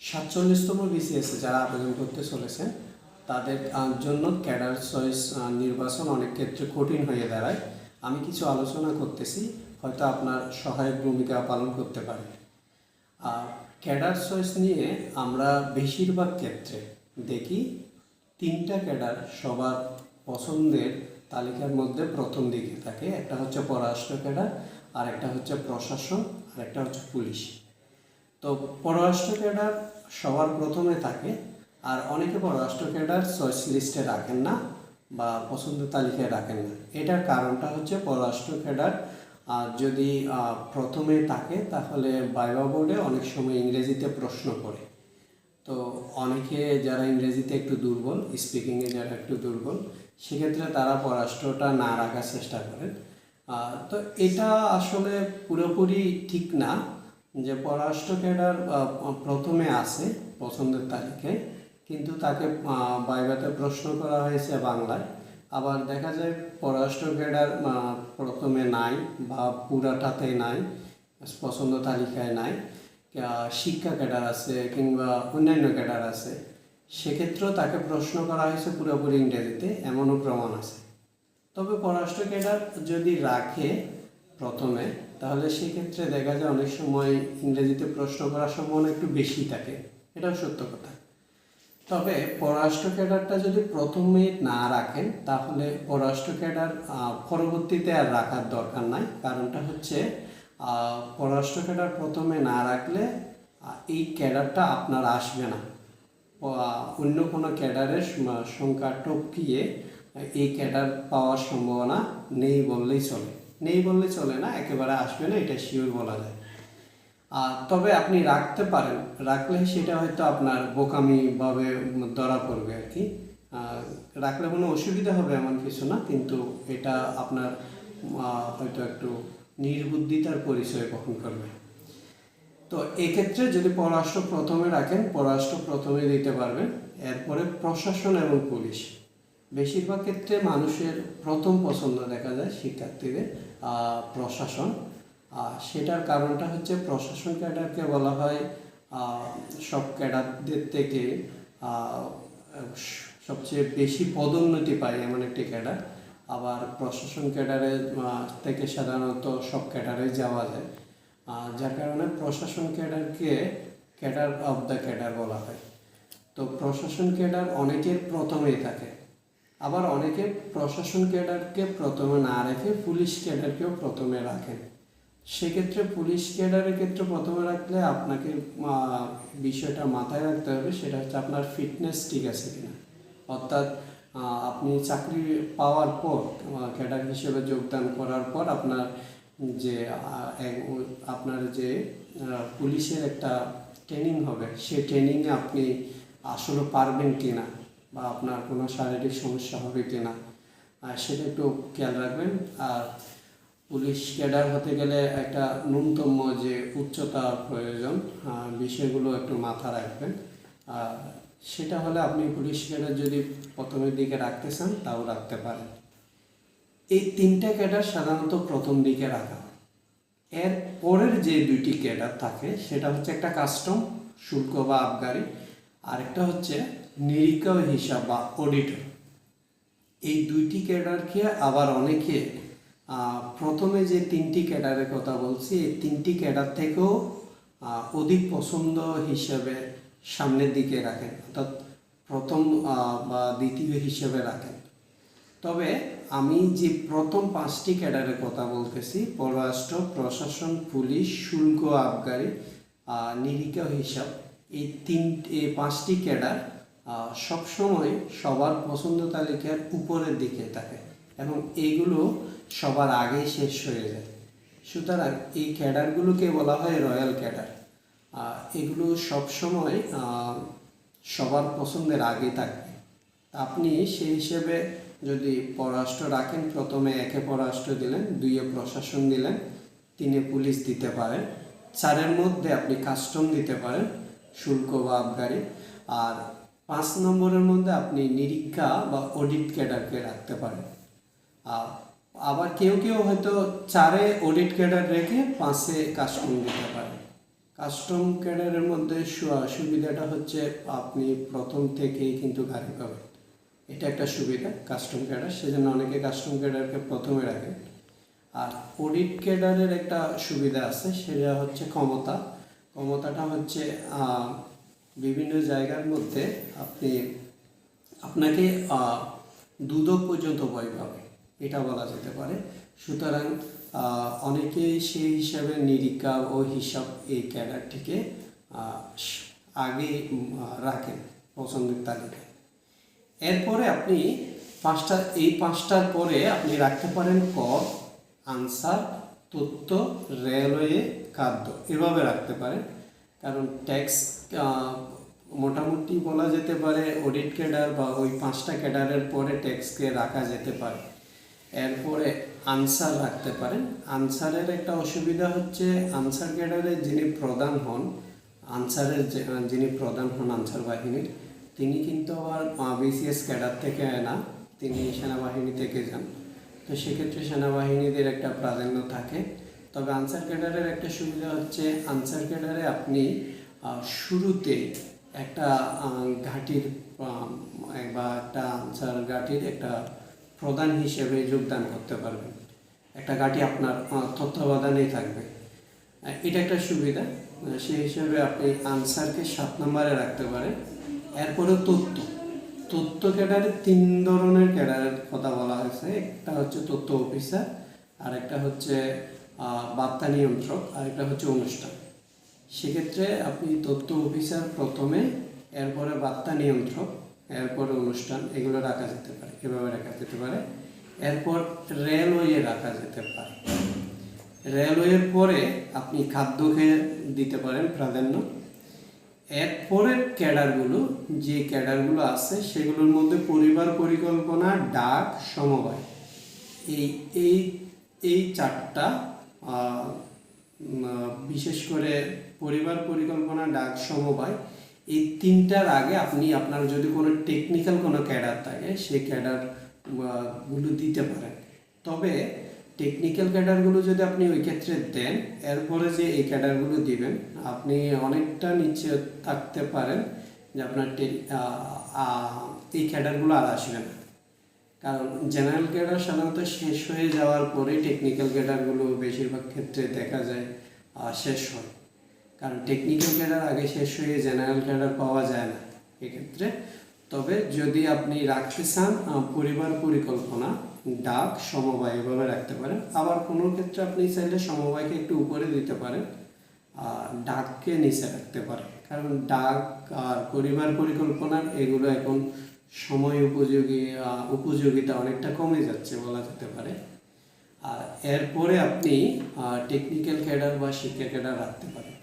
সাতচল্লিশতম বিসিএস যারা আবেদন করতে চলেছেন তাদের জন্য ক্যাডার চয়েস নির্বাচন অনেক ক্ষেত্রে কঠিন হয়ে দাঁড়ায়। আমি কিছু আলোচনা করতেছি, হয়তো আপনার সহায়ক ভূমিকা পালন করতে পারে। আর ক্যাডার চয়েস নিয়ে আমরা বেশিরভাগ ক্ষেত্রে দেখি, তিনটা ক্যাডার সবার পছন্দের তালিকার মধ্যে প্রথম দিকে থাকে। একটা হচ্ছে পররাষ্ট্র ক্যাডার আর একটা হচ্ছে প্রশাসন আর একটা হচ্ছে পুলিশ। তো পররাষ্ট্র ক্যাডার সবার প্রথমে থাকে, আর অনেকে পররাষ্ট্র ক্যাডার চয়েস লিস্টে রাখেন না বা পছন্দের তালিকায় রাখেন না। এটার কারণটা হচ্ছে পররাষ্ট্র ক্যাডার যদি প্রথমে থাকে তাহলে বাইবা বোর্ডে অনেক সময় ইংরেজিতে প্রশ্ন করে। তো অনেকে যারা ইংরেজিতে একটু দুর্বল স্পিকিংয়ে যারা একটু দুর্বল, সেক্ষেত্রে তারা পররাষ্ট্রটা না রাখার চেষ্টা করেন। তো এটা আসলে পুরোপুরি ঠিক না। যে পররাষ্ট্র ক্যাডার প্রথমে আসে পছন্দের তালিকায়, কিন্তু তাকে বাইবাতে প্রশ্ন করা হয়েছে বাংলায়। আবার দেখা যায় পররাষ্ট্র ক্যাডার প্রথমে নাই বা পুরাটাতে নাই, পছন্দ তালিকায় নাই। শিক্ষা ক্যাডার আছে কিংবা অন্যান্য ক্যাডার আছে। সেক্ষেত্রেও তাকে প্রশ্ন করা হয়েছে পুরোপুরি ইংরেজিতে, এমনও প্রমাণ আছে। তবে পররাষ্ট্র ক্যাডার যদি রাখে প্রথমে তাহলে সেক্ষেত্রে দেখা যায় অনেক সময় ইংরেজিতে প্রশ্ন করার সম্ভাবনা একটু বেশি থাকে। এটাও সত্য কথা। তবে পররাষ্ট্র ক্যাডারটা যদি প্রথমে না রাখেন, তাহলে পররাষ্ট্র ক্যাডার পরবর্তীতে আর রাখার দরকার নাই। কারণটা হচ্ছে পররাষ্ট্র ক্যাডার প্রথমে না রাখলে এই ক্যাডারটা আপনার আসবে না। অন্য কোনো ক্যাডারের সংখ্যা টপকিয়ে এই ক্যাডার পাওয়ার সম্ভাবনা নেই বললেই চলে। নেই বললে চলে না, একেবারে আসবে না, এটা শিওর বলা যায়। আর তবে আপনি রাখতে পারেন, রাখলে সেটা হয়তো আপনার বোকামিভাবে ধরা পড়বে আর কি। রাখলে কোনো অসুবিধা হবে এমন কিছু না, কিন্তু এটা আপনার হয়তো একটু নির্বুদ্ধিতার পরিচয় বহন করবে। তো এক্ষেত্রে যদি পররাষ্ট্র প্রথমে রাখেন, পররাষ্ট্র প্রথমে দিতে পারবেন, এরপরে প্রশাসন এবং পুলিশ। বেশিরভাগ ক্ষেত্রে মানুষের প্রথম পছন্দ দেখা যায় শিক্ষার্থীদের। প্রশাসন। সেটার কারণটা হচ্ছে প্রশাসন ক্যাডারকে বলা হয় সব ক্যাডারদের থেকে সবচেয়ে বেশি পদোন্নতি পায় এমন একটি ক্যাডার। আবার প্রশাসন ক্যাডারে থেকে সাধারণত সব ক্যাডারে যাওয়া যায়। যার কারণে প্রশাসন ক্যাডারকে ক্যাডার অফ দ্য ক্যাডার বলা হয়। তো প্রশাসন ক্যাডার অনেকের প্রথমেই থাকে। আবার অনেকে প্রশাসন ক্যাডারকে প্রথমে না রেখে পুলিশ ক্যাডারকেও প্রথমে রাখেন সেক্ষেত্রে পুলিশ ক্যাডারের ক্ষেত্রে প্রথমে রাখলে আপনাকে বিষয়টা মাথায় রাখতে হবে, সেটা হচ্ছে আপনার ফিটনেস ঠিক আছে কিনা। অর্থাৎ আপনি চাকরি পাওয়ার পর ক্যাডার হিসেবে যোগদান করার পর আপনার যে আপনার যে পুলিশের একটা ট্রেনিং হবে সেই ট্রেনিংয়ে আপনি আসলে পারবেন কিনা। বা আপনার কোনো শারীরিক সমস্যা হবে কি না। আর সেটা একটু খেয়াল রাখবেন। আর পুলিশ ক্যাডার হতে গেলে একটা ন্যূনতম যে উচ্চতা প্রয়োজন বিষয়গুলো একটু মাথা রাখবেন। আর সেটা হলে আপনি পুলিশ ক্যাডার যদি প্রথমের দিকে রাখতে চান, তাও রাখতে পারেন। এই তিনটা ক্যাডার সাধারণত প্রথম দিকে রাখা এর পরের যে দুইটি ক্যাডার থাকে, সেটা হচ্ছে একটা কাস্টম, শুল্ক বা আবগারি। আরেকটা হচ্ছে নিরীক্ষা হিসাব বা অডিটর এই দুইটি ক্যাডারকে আবার অনেকে প্রথমে যে তিনটি ক্যাডারের কথা বলছি, এই তিনটি ক্যাডার থেকেও অধিক পছন্দ হিসাবে সামনের দিকে রাখেন। অর্থাৎ প্রথম বা দ্বিতীয় হিসেবে রাখেন। তবে আমি যে প্রথম পাঁচটি ক্যাডারের কথা বলতেছি, পররাষ্ট্র, প্রশাসন, পুলিশ, শুল্ক আবগারি নিরীক্ষা হিসাব, এই তিন, এই পাঁচটি ক্যাডার সবসময় সবার পছন্দ তালিকার উপরের দিকে থাকে এবং এইগুলো সবার আগেই শেষ হয়ে যায়। সুতরাং এই ক্যাডারগুলোকে বলা হয় রয়্যাল ক্যাডার। এগুলো সবসময় সবার পছন্দের আগে থাকবে আপনি সেই হিসেবে যদি পররাষ্ট্র রাখেন, প্রথমে একে পররাষ্ট্র দিলেন, দুইয়ে প্রশাসন দিলেন, তিনে পুলিশ দিতে পারেন, চারের মধ্যে আপনি কাস্টম দিতে পারেন, শুল্ক বা আবগারি। আর পাঁচ নম্বরের মধ্যে আপনি নিরীক্ষা বা অডিট ক্যাডারকে রাখতে পারেন। আবার কেউ কেউ হয়তো চারে অডিট ক্যাডার রেখে পাঁচে কাস্টম দিতে পারে কাস্টম ক্যাডারের মধ্যে সুবিধাটা হচ্ছে আপনি প্রথম থেকেই কিন্তু গাড়ি পাবেন। এটা একটা সুবিধা কাস্টম ক্যাডার সেজন্য অনেকে কাস্টম ক্যাডারকে প্রথমে রাখে। আর অডিট ক্যাডারের একটা সুবিধা আছে, সেটা হচ্ছে ক্ষমতা। ক্ষমতাটা হচ্ছে বিভিন্ন জায়গার মধ্যে আপনি আপনাকে দুদক পর্যন্ত ভয় পাবে। এটা বলা যেতে পারে। সুতরাং অনেকেই সেই হিসাবে নিরীক্ষা ও হিসাব এই ক্যাডারটিকে আগে রাখেন পছন্দের তালিকায়। এরপরে আপনি পাঁচটা, এই পাঁচটার পরে আপনি রাখতে পারেন ক, আনসার, তথ্য, রেলওয়ে, খাদ্য। এভাবে রাখতে পারেন। কারণ ট্যাক্স মোটামুটি বলা যেতে পারে অডিট ক্যাডার বা ওই পাঁচটা ক্যাডারের পরে ট্যাক্সকে রাখা যেতে পারে। এরপরে আনসার রাখতে পারেন। আনসারের একটা অসুবিধা হচ্ছে আনসার ক্যাডারের যিনি প্রধান হন, আনসারের যিনি প্রধান হন আনসার বাহিনীর, তিনি কিন্তু আবার বিসিএস ক্যাডার থেকে না, তিনি সেনাবাহিনী থেকে যান। তো সেক্ষেত্রে সেনাবাহিনীদের একটা প্রাধান্য থাকে। তবে আনসার ক্যাডারের একটা সুবিধা হচ্ছে আনসার ক্যাডারে আপনি শুরুতে একটা ঘাঁটির বা একটা আনসার ঘাঁটির একটা প্রধান হিসেবে যোগদান করতে পারবেন। একটা গাড়ি আপনার তত্ত্বাবধানেই থাকবে। এটা একটা সুবিধা। সেই হিসেবে আপনি আনসারকে সাত নম্বরে রাখতে পারেন। এরপরে তথ্য। তথ্য ক্যাডারে তিন ধরনের ক্যাডারের কথা বলা হয়েছে। একটা হচ্ছে তথ্য অফিসার আর একটা হচ্ছে বার্তা নিয়ন্ত্রক, আর একটা হচ্ছে অনুষ্ঠান। সেক্ষেত্রে আপনি তথ্য অফিসার প্রথমে, এরপরে বার্তা নিয়ন্ত্রক, এরপরে অনুষ্ঠান, এগুলো রাখা যেতে পারে। এভাবে রাখা যেতে পারে। এরপর রেলওয়ে রাখা যেতে পারে। রেলওয়ের পরে আপনি খাদ্যকে দিতে পারেন প্রাধান্য। এরপরের ক্যাডারগুলো, যে ক্যাডারগুলো আছে, সেগুলোর মধ্যে পরিবার পরিকল্পনা, ডাক, সমবায়। এই এই এই চারটা বিশেষ করে পরিবার পরিকল্পনা ডাক সমবায় এই তিনটার আগে আপনি আপনার যদি কোনো টেকনিক্যাল কোনো ক্যাডার থাকে, সেই ক্যাডারগুলো দিতে পারেন। তবে টেকনিক্যাল ক্যাডারগুলো যদি আপনি ওই ক্ষেত্রে দেন, এরপরে যে এই ক্যাডারগুলো দিবেন, আপনি অনেকটা নিচে থাকতে পারেন যে আপনার এই ক্যাডারগুলো আর আসবে না। কারণ জেনারেল ক্যাডার সাধারণত শেষ হয়ে যাওয়ার পরে টেকনিক্যাল ক্যাডারগুলো বেশিরভাগ ক্ষেত্রে দেখা যায় শেষ হয়। কারণ টেকনিক্যাল ক্যাডার আগে শেষ হয়ে জেনারেল ক্যাডার পাওয়া যায় না এক্ষেত্রে। তবে যদি আপনি রাখতে চান পরিবার পরিকল্পনা, ডাক, সমবায় এভাবে রাখতে পারেন। আবার কোনো ক্ষেত্রে আপনি চাইলে সমবায়কে একটু উপরে দিতে পারেন আর ডাককে নিচে রাখতে পারেন। কারণ ডাক আর পরিবার পরিকল্পনা, এগুলো এখন সময় উপযোগী উপযোগিতা অনেকটা কমে যাচ্ছে বলা যেতে পারে। আর এরপরে আপনি টেকনিক্যাল ক্যাডার বা শিক্ষা ক্যাডার রাখতে পারেন।